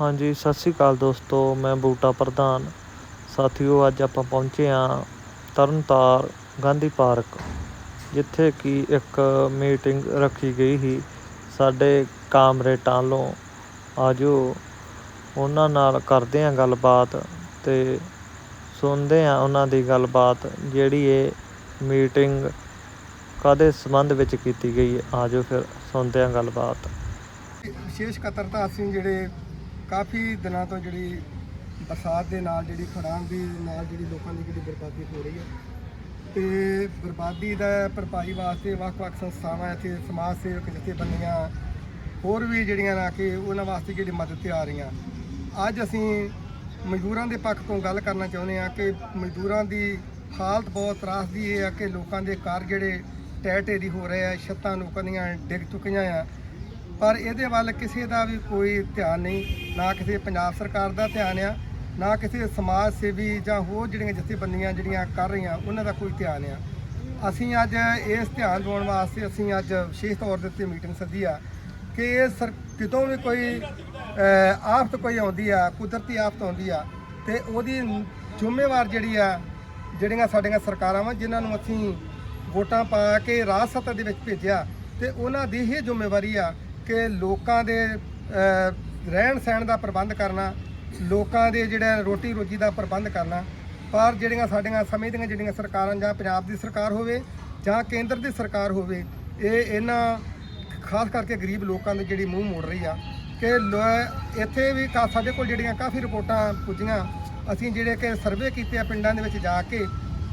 ਹਾਂਜੀ, ਸਤਿ ਸ਼੍ਰੀ ਅਕਾਲ ਦੋਸਤੋ, ਮੈਂ ਬੂਟਾ ਪ੍ਰਧਾਨ। ਸਾਥੀਓ, ਅੱਜ ਆਪਾਂ ਪਹੁੰਚੇ ਹਾਂ ਤਰਨਤਾਰ ਗਾਂਧੀ ਪਾਰਕ, ਜਿੱਥੇ ਕਿ ਇੱਕ ਮੀਟਿੰਗ ਰੱਖੀ ਗਈ ਸੀ। ਸਾਡੇ ਕਾਮਰੇਟਾਂ ਵੱਲੋਂ ਆਜੋ, ਉਹਨਾਂ ਨਾਲ ਕਰਦੇ ਹਾਂ ਗੱਲਬਾਤ ਤੇ ਸੁਣਦੇ ਹਾਂ ਉਹਨਾਂ ਦੀ ਗੱਲਬਾਤ, ਜਿਹੜੀ ਇਹ ਮੀਟਿੰਗ ਕਾਹਦੇ ਸੰਬੰਧ ਵਿੱਚ ਕੀਤੀ ਗਈ ਹੈ। ਆਜੋ ਫਿਰ ਸੁਣਦੇ ਹਾਂ ਗੱਲਬਾਤ। ਵਿਸ਼ੇਸ਼ ਕਤਰਤਾ ਅਸੀਂ ਜਿਹੜੇ ਕਾਫੀ ਦਿਨਾਂ ਤੋਂ ਜਿਹੜੀ ਬਰਸਾਤ ਦੇ ਨਾਲ ਜਿਹੜੀ ਖੜਾਂ ਦੀ ਨਾਲ ਜਿਹੜੀ ਲੋਕਾਂ ਦੀ ਜਿਹੜੀ ਬਰਬਾਦੀ ਹੋ ਰਹੀ ਹੈ। ਤੇ ਬਰਬਾਦੀ ਦਾ ਭਰਪਾਈ ਵਾਸਤੇ ਵੱਖ-ਵੱਖ ਸੰਸਥਾਵਾਂ ਇੱਥੇ ਸਮਾਜ ਸੇਵਕ ਜਥੇਬੰਦੀਆਂ ਹੋਰ ਵੀ ਜਿਹੜੀਆਂ ਨਾ ਕਿ ਉਹਨਾਂ ਵਾਸਤੇ ਜਿਹੜੀ ਮਦਦ ਤੇ ਆ ਰਹੀਆਂ। ਅੱਜ ਅਸੀਂ ਮਜ਼ਦੂਰਾਂ ਦੇ ਪੱਖ ਤੋਂ ਗੱਲ ਕਰਨਾ ਚਾਹੁੰਦੇ ਹਾਂ ਕਿ ਮਜ਼ਦੂਰਾਂ ਦੀ ਹਾਲਤ ਬਹੁਤ ਤਰਾਸਦੀ ਇਹ ਆ ਕਿ ਲੋਕਾਂ ਦੇ ਘਰ ਜਿਹੜੇ ਟਹਿ ਢੇਰੀ ਹੋ ਰਹੇ ਆ, ਛੱਤਾਂ ਲੋਕਾਂ ਦੀਆਂ ਡਿੱਗ ਚੁੱਕੀਆਂ ਆ। ਪਰ ਇਹਦੇ ਵੱਲ ਕਿਸੇ ਦਾ ਵੀ ਕੋਈ ਧਿਆਨ ਨਹੀਂ, ਨਾ ਕਿਸੇ ਪੰਜਾਬ ਸਰਕਾਰ ਦਾ ਧਿਆਨ ਆ, ਨਾ ਕਿਸੇ ਸਮਾਜ ਸੇਵੀ ਜਾਂ ਹੋਰ ਜਿਹੜੀਆਂ ਜਥੇਬੰਦੀਆਂ ਜਿਹੜੀਆਂ ਕਰ ਰਹੀਆਂ, ਉਹਨਾਂ ਦਾ ਕੋਈ ਧਿਆਨ ਆ। ਅਸੀਂ ਅੱਜ ਇਸ ਧਿਆਨ ਦਿਵਾਉਣ ਵਾਸਤੇ ਅਸੀਂ ਅੱਜ ਵਿਸ਼ੇਸ਼ ਤੌਰ ਦੇ ਉੱਤੇ ਮੀਟਿੰਗ ਸੱਦੀ ਆ ਕਿ ਇਹ ਸਰ ਕਿਤੋਂ ਵੀ ਕੋਈ ਆਫਤ ਕੋਈ ਆਉਂਦੀ ਆ, ਕੁਦਰਤੀ ਆਫਤ ਆਉਂਦੀ ਆ, ਤੇ ਉਹਦੀ ਜ਼ਿੰਮੇਵਾਰ ਜਿਹੜੀ ਆ, ਜਿਹੜੀਆਂ ਸਾਡੀਆਂ ਸਰਕਾਰਾਂ ਵਾ, ਜਿਨ੍ਹਾਂ ਨੂੰ ਅਸੀਂ ਵੋਟਾਂ ਪਾ ਕੇ ਰਾਜ ਸੱਤਾ ਦੇ ਵਿੱਚ ਭੇਜਿਆ, ਤੇ ਉਹਨਾਂ ਦੀ ਹੀ ਜ਼ਿੰਮੇਵਾਰੀ ਆ ਕਿ ਲੋਕਾਂ ਦੇ ਰਹਿਣ ਸਹਿਣ ਦਾ ਪ੍ਰਬੰਧ ਕਰਨਾ, ਲੋਕਾਂ ਦੇ ਜਿਹੜਾ ਰੋਟੀ ਰੋਜੀ ਦਾ ਪ੍ਰਬੰਧ ਕਰਨਾ, ਪਰ ਜਿਹੜੀਆਂ ਸਾਡੀਆਂ ਸਮੇਂ ਦੀਆਂ ਜਿਹੜੀਆਂ ਸਰਕਾਰਾਂ ਜਾਂ ਪੰਜਾਬ ਦੀ ਸਰਕਾਰ ਹੋਵੇ ਜਾਂ ਕੇਂਦਰ ਦੀ ਸਰਕਾਰ ਹੋਵੇ, ਇਹ ਇਹਨਾਂ ਖਾਸ ਕਰਕੇ ਗਰੀਬ ਲੋਕਾਂ ਦੇ ਜਿਹੜੀ ਮੂੰਹ ਮੋੜ ਰਹੀ ਆ, ਕਿ ਲੋ- ਇੱਥੇ ਵੀ ਕਾ- ਸਾਡੇ ਕੋਲ ਜਿਹੜੀਆਂ ਕਾਫੀ ਰਿਪੋਰਟਾਂ ਪੁੱਜੀਆਂ, ਅਸੀਂ ਜਿਹੜੇ ਕਿ ਸਰਵੇ ਕੀਤੇ ਆ ਪਿੰਡਾਂ ਦੇ ਵਿੱਚ ਜਾ ਕੇ,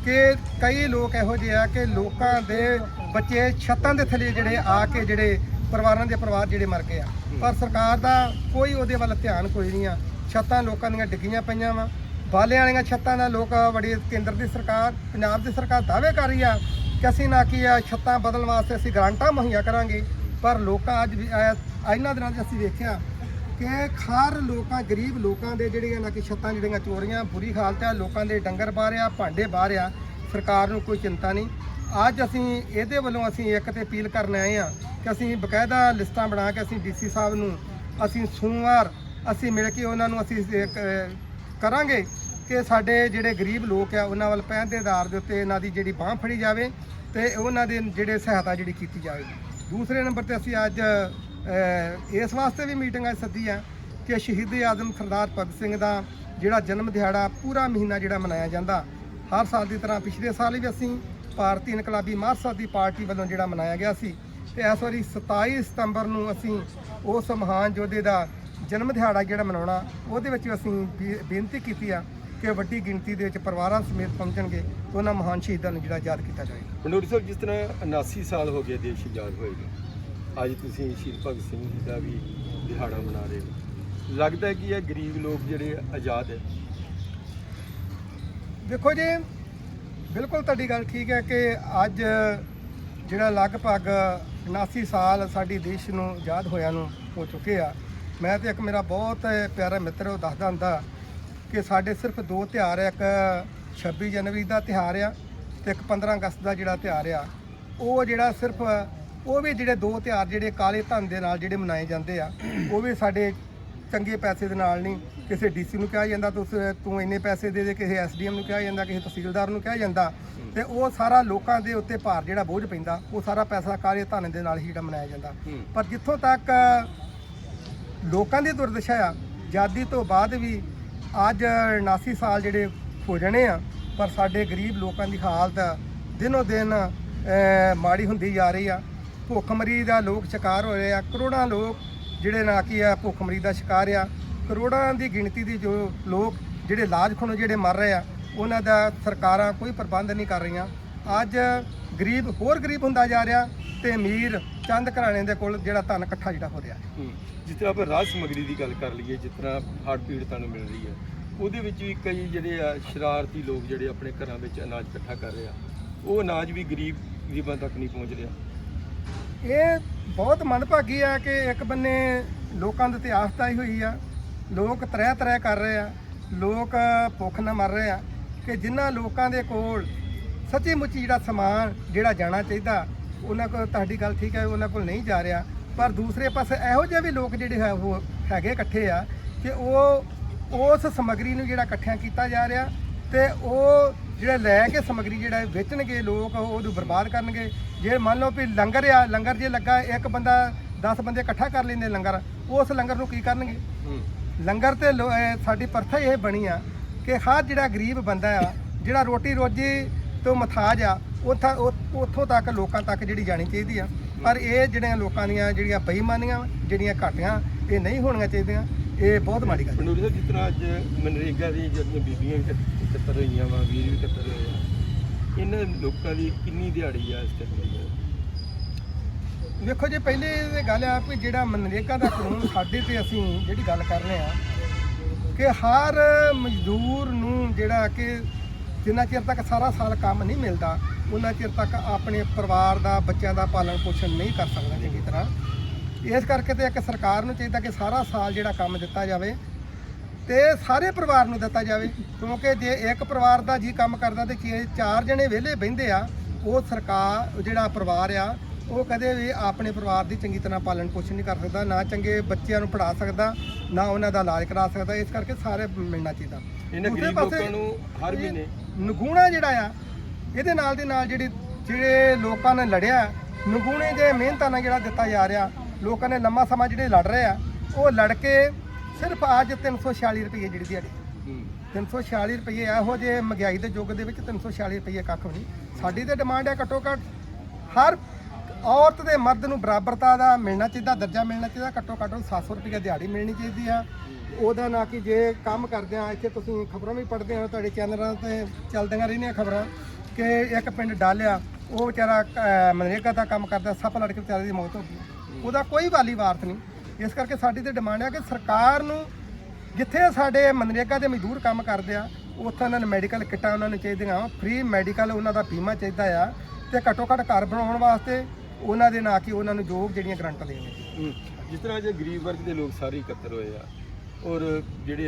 ਕਿ ਕਈ ਲੋਕ ਇਹੋ ਜਿਹੇ ਆ ਕਿ ਲੋਕਾਂ ਦੇ ਬੱਚੇ ਛੱਤਾਂ ਦੇ ਥੱਲੇ ਜਿਹੜੇ ਆ ਕੇ ਜਿਹੜੇ ਪਰਿਵਾਰਾਂ ਦੇ ਪਰਿਵਾਰ ਜਿਹੜੇ ਮਰ ਗਏ ਆ। ਪਰ ਸਰਕਾਰ ਦਾ ਕੋਈ ਉਹਦੇ ਵੱਲ ਧਿਆਨ ਕੋਈ ਨਹੀਂ ਆ। ਛੱਤਾਂ ਲੋਕਾਂ ਦੀਆਂ ਡਿੱਗੀਆਂ ਪਈਆਂ ਵਾ। ਬਾਲੇ ਵਾਲੀਆਂ ਛੱਤਾਂ ਦਾ ਲੋਕ ਬੜੀ ਕੇਂਦਰ ਦੀ ਸਰਕਾਰ ਪੰਜਾਬ ਦੀ ਸਰਕਾਰ ਦਾਅਵੇ ਕਰ ਰਹੀ ਆ ਕਿ ਅਸੀਂ ਨਾ ਕੀ ਆ ਛੱਤਾਂ ਬਦਲਣ ਵਾਸਤੇ ਅਸੀਂ ਗ੍ਰਾਂਟਾਂ ਮੁਹੱਈਆ ਕਰਾਂਗੇ। ਪਰ ਲੋਕਾਂ ਅੱਜ ਵੀ ਇਹਨਾਂ ਦਿਨਾਂ 'ਚ ਅਸੀਂ ਵੇਖਿਆ ਕਿ ਖਾਰ ਲੋਕਾਂ ਗਰੀਬ ਲੋਕਾਂ ਦੇ ਜਿਹੜੀਆਂ ਨਾ ਕਿ ਛੱਤਾਂ ਜਿਹੜੀਆਂ ਚੋਰੀਆਂ ਬੁਰੀ ਹਾਲਤ ਹੈ ਲੋਕਾਂ ਦੇ ਡੰਗਰ ਬਾਹਰ ਭਾਂਡੇ ਬਾਹਰ ਆ ਸਰਕਾਰ ਨੂੰ ਕੋਈ ਚਿੰਤਾ ਨਹੀਂ। ਅੱਜ ਅਸੀਂ ਇਹਦੇ ਵੱਲੋਂ ਅਸੀਂ ਇੱਕ ਤੇ ਅਪੀਲ ਕਰਨ ਆਏ ਆ ਕਿ ਅਸੀਂ ਬਕਾਇਦਾ ਲਿਸਟਾਂ ਬਣਾ ਕੇ ਅਸੀਂ ਡੀਸੀ ਸਾਹਿਬ ਨੂੰ, ਅਸੀਂ ਸੋਮਵਾਰ ਅਸੀਂ ਮਿਲ ਕੇ ਉਹਨਾਂ ਨੂੰ ਅਸੀਂ ਕਰਾਂਗੇ ਕਿ ਸਾਡੇ ਜਿਹੜੇ ਗਰੀਬ ਲੋਕ ਆ, ਉਹਨਾਂ ਵੱਲ ਪਹਿਲ ਦੇ ਆਧਾਰ ਦੇ ਉੱਤੇ ਇਹਨਾਂ ਦੀ ਜਿਹੜੀ ਬਾਹ ਫੜੀ ਜਾਵੇ ਤੇ ਉਹਨਾਂ ਦੇ ਜਿਹੜੇ ਸਹਾਇਤਾ ਜਿਹੜੀ ਕੀਤੀ ਜਾਵੇ। ਦੂਸਰੇ ਨੰਬਰ ਤੇ ਅਸੀਂ ਅੱਜ ਇਸ ਵਾਸਤੇ ਵੀ ਮੀਟਿੰਗ ਅੱਜ ਸੱਦੀ ਆ ਕਿ ਸ਼ਹੀਦ ਆਜ਼ਮ ਸਰਦਾਰ ਭਗਤ ਸਿੰਘ ਦਾ ਜਿਹੜਾ ਜਨਮ ਦਿਹਾੜਾ ਪੂਰਾ ਮਹੀਨਾ ਜਿਹੜਾ ਮਨਾਇਆ ਜਾਂਦਾ, ਹਰ ਸਾਲ ਦੀ ਤਰ੍ਹਾਂ ਪਿਛਲੇ ਸਾਲ ਵੀ ਅਸੀਂ ਭਾਰਤੀ ਇਨਕਲਾਬੀ ਮਾਰਕਸਵਾਦੀ ਪਾਰਟੀ ਵੱਲੋਂ ਜਿਹੜਾ ਮਨਾਇਆ ਗਿਆ ਸੀ ਤੇ ਇਸ ਵਾਰੀ 27 ਸਤੰਬਰ ਨੂੰ ਅਸੀਂ ਉਸ ਮਹਾਨ ਯੋਧੇ ਦਾ ਜਨਮ ਦਿਹਾੜਾ ਜਿਹੜਾ ਮਨਾਉਣਾ ਉਹਦੇ ਵਿੱਚ ਅਸੀਂ ਬੇਨਤੀ ਕੀਤੀ ਆ ਕਿ ਵੱਡੀ ਗਿਣਤੀ ਦੇ ਵਿੱਚ ਪਰਿਵਾਰਾਂ ਸਮੇਤ ਪਹੁੰਚਣਗੇ ਤੇ ਉਹਨਾਂ ਮਹਾਨ ਸ਼ਹੀਦਾਂ ਨੂੰ ਜਿਹੜਾ ਯਾਦ ਕੀਤਾ ਜਾਏਗਾ ਪੰਡੋਰੀ ਸਾਹਿਬ ਜਿਸ ਤਰ੍ਹਾਂ 79 ਸਾਲ ਹੋ ਗਏ ਦੇਸ਼ ਆਜ਼ਾਦ ਹੋਏ ਨੂੰ ਅੱਜ ਤੁਸੀਂ ਸ਼ਹੀਦ ਭਗਤ ਸਿੰਘ ਜੀ ਦਾ ਵੀ ਦਿਹਾੜਾ ਮਨਾ ਰਹੇ ਹੋ। ਲੱਗਦਾ ਕਿ ਇਹ ਗਰੀਬ ਲੋਕ ਜਿਹੜੇ ਆਜ਼ਾਦ ਹੈ? ਦੇਖੋ ਜੀ ਬਿਲਕੁਲ ਤੁਹਾਡੀ ਗੱਲ ਠੀਕ ਹੈ ਕਿ ਅੱਜ ਜਿਹੜਾ ਲਗਭਗ 79 ਸਾਲ ਸਾਡੀ ਦੇਸ਼ ਨੂੰ ਆਜ਼ਾਦ ਹੋਇਆ ਨੂੰ ਹੋ ਚੁੱਕੇ ਆ। ਮੈਂ ਤੇ ਇੱਕ ਮੇਰਾ ਬਹੁਤ ਪਿਆਰਾ ਮਿੱਤਰ ਉਹ ਦੱਸਦਾ ਹੁੰਦਾ ਕਿ ਸਾਡੇ ਸਿਰਫ ਦੋ ਤਿਉਹਾਰ ਆ, ਇੱਕ 26 ਜਨਵਰੀ ਦਾ ਤਿਉਹਾਰ ਆ ਤੇ ਇੱਕ 15 ਅਗਸਤ ਦਾ ਜਿਹੜਾ ਤਿਉਹਾਰ ਆ। ਉਹ ਜਿਹੜਾ ਸਿਰਫ, ਉਹ ਵੀ ਜਿਹੜੇ ਦੋ ਤਿਉਹਾਰ ਜਿਹੜੇ ਕਾਲੇ ਧਨ ਦੇ ਨਾਲ ਜਿਹੜੇ ਮਨਾਏ ਜਾਂਦੇ ਆ, ਉਹ ਵੀ ਸਾਡੇ ਚੰਗੇ ਪੈਸੇ ਦੇ ਨਾਲ ਨਹੀਂ ਕਿਸੇ ਡੀਸੀ ਨੂੰ ਕਿਹਾ ਜਾਂਦਾ ਤੂੰ ਤੂੰ ਇੰਨੇ ਪੈਸੇ ਦੇ ਦੇ ਕਿਸੇ ਐਸਡੀਐਮ ਨੂੰ ਕਿਹਾ ਜਾਂਦਾ ਕਿਸੇ ਤਹਿਸੀਲਦਾਰ ਨੂੰ ਕਿਹਾ ਜਾਂਦਾ ਤੇ ਉਹ ਸਾਰਾ ਲੋਕਾਂ ਦੇ ਉੱਤੇ ਭਾਰ ਜਿਹੜਾ ਬੋਝ ਪੈਂਦਾ ਉਹ ਸਾਰਾ ਪੈਸਾ ਕਾਲੇ ਧਨ ਦੇ ਨਾਲ ਹੀ ਜਿਹੜਾ ਮਨਾਇਆ ਜਾਂਦਾ। ਪਰ ਜਿੱਥੋਂ ਤੱਕ ਲੋਕਾਂ ਦੀ ਦੁਰਦਸ਼ਾ ਆ ਆਜ਼ਾਦੀ ਤੋਂ ਬਾਅਦ ਵੀ ਅੱਜ 79 ਸਾਲ ਜਿਹੜੇ ਹੋ ਜਾਣੇ ਆ ਪਰ ਸਾਡੇ ਗਰੀਬ ਲੋਕਾਂ ਦੀ ਹਾਲਤ ਦਿਨੋ ਦਿਨ ਮਾੜੀ ਹੁੰਦੀ ਜਾ ਰਹੀ ਆ ਭੁੱਖਮਰੀ ਦਾ ਲੋਕ ਸ਼ਿਕਾਰ ਹੋ ਰਹੇ ਆ ਕਰੋੜਾਂ ਲੋਕ ਜਿਹੜੇ ਨਾ ਕੀ ਆ ਭੁੱਖਮਰੀ ਦਾ ਸ਼ਿਕਾਰ ਆ। ਕਰੋੜਾਂ ਦੀ ਗਿਣਤੀ ਦੇ ਜੋ ਲੋਕ ਜਿਹੜੇ ਇਲਾਜ ਖੋਣੋਂ ਜਿਹੜੇ ਮਰ ਰਹੇ ਆ, ਉਹਨਾਂ ਦਾ ਸਰਕਾਰਾਂ ਕੋਈ ਪ੍ਰਬੰਧ ਨਹੀਂ ਕਰ ਰਹੀਆਂ। ਅੱਜ ਗਰੀਬ, ਹੋਰ ਗਰੀਬ ਹੁੰਦਾ ਜਾ ਰਿਹਾ ਤੇ ਅਮੀਰ ਚੰਦ ਘਰਾਣੇ ਦੇ ਕੋਲ ਜਿਹੜਾ ਧਨ ਇਕੱਠਾ ਜਿਹੜਾ ਹੋ ਰਿਹਾ। ਜਿਸ ਤਰ੍ਹਾਂ ਆਪਾਂ ਰਾਜ ਸਮਗਰੀ ਦੀ ਗੱਲ ਕਰ ਲਈਏ, ਜਿਸ ਤਰ੍ਹਾਂ ਹੜ੍ਹ ਪੀੜਤਾਂ ਨੂੰ ਮਿਲ ਰਹੀ ਹੈ, ਉਹਦੇ ਵਿੱਚ ਵੀ ਕਈ ਜਿਹੜੇ ਆ ਸ਼ਰਾਰਤੀ ਲੋਕ ਜਿਹੜੇ ਆਪਣੇ ਘਰਾਂ ਵਿੱਚ ਅਨਾਜ ਇਕੱਠਾ ਕਰ ਰਹੇ ਆ, ਉਹ ਅਨਾਜ ਵੀ ਗਰੀਬ ਗਰੀਬਾਂ ਤੱਕ ਨਹੀਂ ਪਹੁੰਚ ਰਿਹਾ। ਇਹ ਬਹੁਤ ਮੰਦਭਾਗੀ ਆ ਕਿ ਇੱਕ ਬੰਨੇ ਲੋਕਾਂ ਦੇ ਤੇ ਆਫਤ ਆਈ ਹੋਈ ਆ। ਲੋਕ ਤਰ੍ਹਾਂ ਤਰ੍ਹਾਂ ਕਰ ਰਹੇ ਆ। ਲੋਕ ਭੁੱਖ ਨਾਲ ਮਰ ਰਹੇ ਆ ਕਿ ਜਿਨ੍ਹਾਂ ਲੋਕਾਂ ਦੇ ਕੋਲ ਸੱਚੀ ਮੁੱਚੀ ਜਿਹੜਾ ਸਮਾਨ, ਜਿਹੜਾ ਜਾਣਾ ਚਾਹੀਦਾ, ਉਹਨਾਂ ਕੋਲ ਤੁਹਾਡੀ ਗੱਲ ਠੀਕ ਹੈ ਉਹਨਾਂ ਕੋਲ ਨਹੀਂ ਜਾ ਰਿਹਾ। ਪਰ ਦੂਸਰੇ ਪਾਸੇ ਇਹੋ ਜਿਹੇ ਵੀ ਲੋਕ ਜਿਹੜੇ ਹੈ, ਉਹ ਹੈਗੇ ਇਕੱਠੇ ਆ ਕਿ ਉਹ ਉਸ ਸਮੱਗਰੀ ਨੂੰ ਜਿਹੜਾ ਇਕੱਠਿਆਂ ਕੀਤਾ ਜਾ ਰਿਹਾ ਤੇ ਉਹ ਜਿਹੜਾ ਲੈ ਕੇ ਸਮੱਗਰੀ ਜਿਹੜਾ ਵੇਚਣਗੇ ਲੋਕ ਉਹਨੂੰ ਬਰਬਾਦ ਕਰਨਗੇ। ਜੇ ਮੰਨ ਲਓ ਵੀ ਲੰਗਰ ਆ ਲੰਗਰ ਜੇ ਲੱਗਾ ਇੱਕ ਬੰਦਾ 10 ਬੰਦੇ ਇਕੱਠਾ ਕਰ ਲੈਂਦੇ ਲੰਗਰ ਉਸ ਲੰਗਰ ਨੂੰ ਕੀ ਕਰਨਗੇ? ਲੰਗਰ ਤੇ ਸਾਡੀ ਪ੍ਰਥਾ ਇਹ ਬਣੀ ਆ ਕਿ ਹਰ ਜਿਹੜਾ ਗਰੀਬ ਬੰਦਾ ਆ ਜਿਹੜਾ ਰੋਟੀ ਰੋਜੀ ਤੋਂ ਮਥਾਜ ਆ ਉੱਥਾ ਉੱਥੋਂ ਤੱਕ ਲੋਕਾਂ ਤੱਕ ਜਿਹੜੀ ਜਾਣੀ ਚਾਹੀਦੀ ਆ। ਪਰ ਇਹ ਜਿਹੜੀਆਂ ਲੋਕਾਂ ਦੀਆਂ ਜਿਹੜੀਆਂ ਬੇਈਮਾਨੀਆਂ ਜਿਹੜੀਆਂ ਘਾਟੀਆਂ ਇਹ ਨਹੀਂ ਹੋਣੀਆਂ ਚਾਹੀਦੀਆਂ। ਇਹ ਬਹੁਤ ਮਾੜੀ ਗੱਲ ਹੈ। ਪੰਡੂਰੀ ਸਾਹਿਬ ਜਿਸ ਤਰ੍ਹਾਂ ਅੱਜ ਮਨਰੇਗਾ ਦੀ ਜਿਹੜੀਆਂ ਬੀਬੀਆਂ ਵੀ ਇਕੱਤਰ ਹੋਈਆਂ ਵਾ ਵੀਰ ਵੀ ਇਕੱਤਰ ਹੋਏ ਆ ਇਹਨਾਂ ਲੋਕਾਂ ਦੀ ਕਿੰਨੀ ਦਿਹਾੜੀ ਆ ਇਸ ਟਾਈਮ ਦੀ? ਵੇਖੋ ਜੀ ਪਹਿਲੇ ਇਹ ਗੱਲ ਆ ਕਿ ਜਿਹੜਾ ਮਨਰੇਗਾ ਦਾ ਕਾਨੂੰਨ ਸਾਡੇ ਤੇ ਅਸੀਂ ਜਿਹੜੀ ਗੱਲ ਕਰ ਰਹੇ ਆ ਕਿ ਹਰ ਮਜ਼ਦੂਰ ਨੂੰ ਜਿਹੜਾ ਕਿ ਜਿੰਨਾ ਚਿਰ ਤੱਕ ਸਾਰਾ ਸਾਲ ਕੰਮ ਨਹੀਂ ਮਿਲਦਾ ਉਹਨਾਂ ਚਿਰ ਤੱਕ ਆਪਣੇ ਪਰਿਵਾਰ ਦਾ ਬੱਚਿਆਂ ਦਾ ਪਾਲਣ ਪੋਸ਼ਣ ਨਹੀਂ ਕਰ ਸਕਦਾ ਚੰਗੀ ਤਰ੍ਹਾਂ। ਇਸ ਕਰਕੇ ਤੇ ਇੱਕ ਸਰਕਾਰ ਨੂੰ ਚਾਹੀਦਾ ਕਿ ਸਾਰਾ ਸਾਲ ਜਿਹੜਾ ਕੰਮ ਦਿੱਤਾ ਜਾਵੇ ਤੇ ਸਾਰੇ ਪਰਿਵਾਰ ਨੂੰ ਦਿੱਤਾ ਜਾਵੇ ਕਿਉਂਕਿ ਜੇ ਇੱਕ ਪਰਿਵਾਰ ਦਾ ਜੀ ਕੰਮ ਕਰਦਾ ਤੇ ਚਾਰ ਜਣੇ ਵਿਹਲੇ ਬਹਿੰਦੇ ਆ ਉਹ ਸਰਕਾਰ ਜਿਹੜਾ ਪਰਿਵਾਰ ਆ ਉਹ ਕਦੇ ਵੀ ਆਪਣੇ ਪਰਿਵਾਰ ਦੀ ਚੰਗੀ ਤਰ੍ਹਾਂ ਪਾਲਣ ਪੋਸ਼ਣ ਨਹੀਂ ਕਰ ਸਕਦਾ ਨਾ ਚੰਗੇ ਬੱਚਿਆਂ ਨੂੰ ਪੜ੍ਹਾ ਸਕਦਾ ਨਾ ਉਹਨਾਂ ਦਾ ਇਲਾਜ ਕਰਾ ਸਕਦਾ ਇਸ ਕਰਕੇ ਸਾਰੇ ਮਿਲਣਾ ਚਾਹੀਦਾ। ਇਹਨਾਂ ਗਰੀਬ ਲੋਕਾਂ ਨੂੰ ਹਰ ਮਹੀਨੇ ਨਗੂਣਾ ਜਿਹੜਾ ਆ ਇਹਦੇ ਨਾਲ ਦੇ ਨਾਲ ਜਿਹੜੇ ਜਿਹੜੇ ਲੋਕਾਂ ਨੇ ਲੜਿਆ ਨਗੂਣੇ ਦੇ ਮਿਹਨਤਾਂ ਨਾਲ ਜਿਹੜਾ ਦਿੱਤਾ ਜਾ ਰਿਹਾ ਲੋਕਾਂ ਨੇ ਲੰਮਾ ਸਮਾਂ ਜਿਹੜੇ ਲੜ ਰਹੇ ਆ ਉਹ ਲੜ ਕੇ ਸਿਰਫ ਅੱਜ 346 ਰੁਪਏ ਜਿਹੜੀ ਦਿਹਾੜੀ। ਹੂੰ। 346 ਰੁਪਏ ਇਹੋ ਜਿਹੇ ਮਹਿੰਗਾਈ ਦੇ ਯੁੱਗ ਦੇ ਵਿੱਚ 346 ਰੁਪਏ ਕੱਖ ਵੀ ਨਹੀਂ। ਸਾਡੀ ਤੇ ਡਿਮਾਂਡ ਹੈ ਘੱਟੋ ਘੱਟ ਹਰ ਔਰਤ ਦੇ ਮਰਦ ਨੂੰ ਬਰਾਬਰਤਾ ਦਾ ਮਿਲਣਾ ਚਾਹੀਦਾ ਦਰਜਾ ਮਿਲਣਾ ਚਾਹੀਦਾ ਘੱਟੋ ਘੱਟ 700 ਰੁਪਏ ਦਿਹਾੜੀ ਮਿਲਣੀ ਚਾਹੀਦੀ ਆ। ਉਹਦਾ ਨਾ ਕਿ ਜੇ ਕੰਮ ਕਰਦੇ ਆ ਇੱਥੇ ਤੁਸੀਂ ਖਬਰਾਂ ਵੀ ਪੜ੍ਹਦੇ ਹੋ ਤੁਹਾਡੇ ਚੈਨਲਾਂ ਤੇ ਚੱਲਦੀਆਂ ਰਹਿੰਦੀਆਂ ਖਬਰਾਂ ਕਿ ਇੱਕ ਪਿੰਡ ਡਾਲਿਆ ਉਹ ਵਿਚਾਰਾ ਮਨਰੇਗਾ ਦਾ ਕੰਮ ਕਰਦਾ ਸੱਪ ਲੜ ਕੇ ਵਿਚਾਰੇ ਦੀ ਮੌਤ ਹੋ ਗਈ। ਉਹਦਾ ਕੋਈ ਵਾਲੀ ਵਾਰਤ ਨਹੀਂ। ਇਸ ਕਰਕੇ ਸਾਡੀ ਤੇ ਡਿਮਾਂਡ ਹੈ ਕਿ ਸਰਕਾਰ ਨੂੰ ਜਿੱਥੇ ਸਾਡੇ ਮਨਰੇਗਾ ਦੇ ਮਜ਼ਦੂਰ ਕੰਮ ਕਰਦੇ ਆ, ਉੱਥੇ ਉਹਨਾਂ ਨੂੰ ਮੈਡੀਕਲ ਕਿੱਟਾਂ ਉਹਨਾਂ ਨੂੰ ਚਾਹੀਦੀਆਂ ਫ੍ਰੀ ਮੈਡੀਕਲ ਉਹਨਾਂ ਦਾ ਬੀਮਾ ਚਾਹੀਦਾ ਆ ਤੇ ਘੱਟੋ ਘੱਟ ਘਰ ਬਣਾਉਣ ਵਾਸਤੇ ਉਹਨਾਂ ਦੇ ਨਾਂ ਕੀ ਉਹਨਾਂ ਨੂੰ ਜੋ ਜਿਹੜੀਆਂ ਗਰੰਟ ਦੇਣਗੇ ਜਿਸ ਤਰ੍ਹਾਂ ਜੇ ਗਰੀਬ ਵਰਗ ਦੇ ਲੋਕ ਸਾਰੇ ਇਕੱਤਰ ਹੋਏ ਆ ਔਰ ਜਿਹੜੇ